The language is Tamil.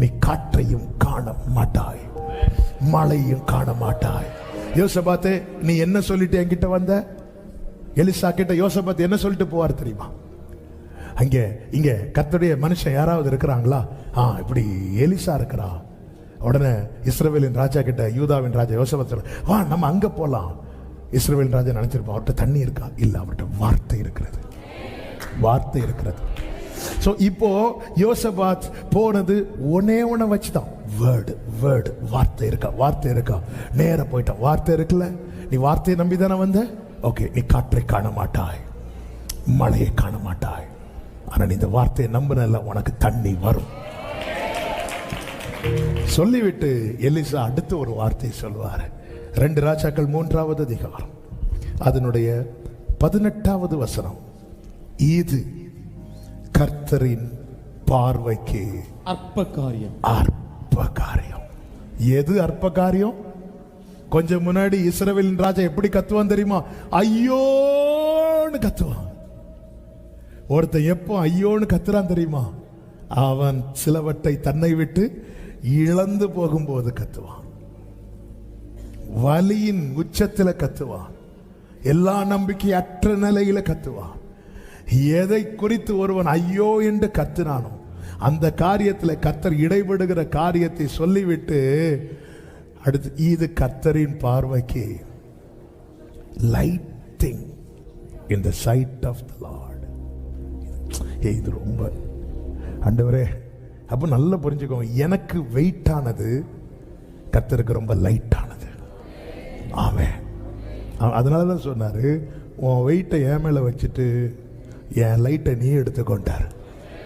நீ காற்றையும் காண மாட்டாய் மழையும் காண மாட்டாய் யோசபாத்து நீ என்ன சொல்லிட்டு என்கிட்ட வந்த? எலிசா கிட்ட யோசபாத்து என்ன சொல்லிட்டு போவார் தெரியுமா? அங்கே இங்கே கத்தருடைய மனுஷன் யாராவது இருக்கிறாங்களா? ஆ இப்படி எலிசா இருக்கிறா. உடனே இஸ்ரேவேலின் ராஜா கிட்ட யூதாவின் ராஜா யோசபாத் வா நம்ம அங்கே போகலாம் இஸ்ரேவேலின் ராஜா நினைச்சிருப்பான் அவர்கிட்ட தண்ணி இருக்கா? இல்லை அவர்கிட்ட வார்த்தை இருக்கிறது. வார்த்தை இருக்கிறது. ஸோ இப்போ யோசபாத் போனது ஒன்னே ஒன்ன வச்சுதான். வேர்டு வேர்டு வார்த்தை இருக்கா வார்த்தை இருக்கா? நேராக போயிட்டான் வார்த்தை இருக்குல்ல? நீ வார்த்தையை நம்பி தானே வந்த? ஓகே நீ காற்றை காண மாட்டாய் மழையை காண மாட்டாய் ஆனால் நீ இந்த வார்த்தையை நம்பினல உனக்கு தண்ணி வரும். சொல்லிவிட்டு எலிசா அடுத்து ஒரு வார்த்தை சொல்வார். ரெண்டு ராஜாக்கள் மூன்றாவது அதிகாரம். அதனுடைய பதினெட்டாவது வசனம். இது கர்த்தரின் பார்வைக்கு அற்ப காரியம் அற்ப காரியம் எது அற்ப காரியம் கொஞ்சம் முன்னாடி இஸ்ரவேலின் ராஜா எப்படி கத்துவான் தெரியுமா? ஐயோன்னு கத்துவான். ஒருத்தன் எப்போ ஐயோன்னு கத்துறான் தெரியுமா? அவன் சிலவற்றை தன்னை விட்டு இழந்து போகும்போது கத்துவான். வலியின் உச்சத்துல கத்துவான். எல்லா நம்பிக்கை அற்ற நிலையில கத்துவான். எதை குறித்து ஒருவன் ஐயோ என்று கத்தினானோ அந்த காரியத்தில் கத்தர் இடைபடுகிற காரியத்தை சொல்லிவிட்டு அடுத்து இது கத்தரின் பார்வைக்கு lighting in the sight of the Lord இது ரொம்ப அண்டவரே அப்போ நல்லா புரிஞ்சுக்கோங்க. எனக்கு வெயிட்டானது கத்தருக்கு ரொம்ப லைட்டானது ஆமே அதனால தான் சொன்னார் உன் வெயிட்டை ஏன் மேலே வச்சுட்டு என் லைட்டை நீ எடுத்துக்கொண்டார்.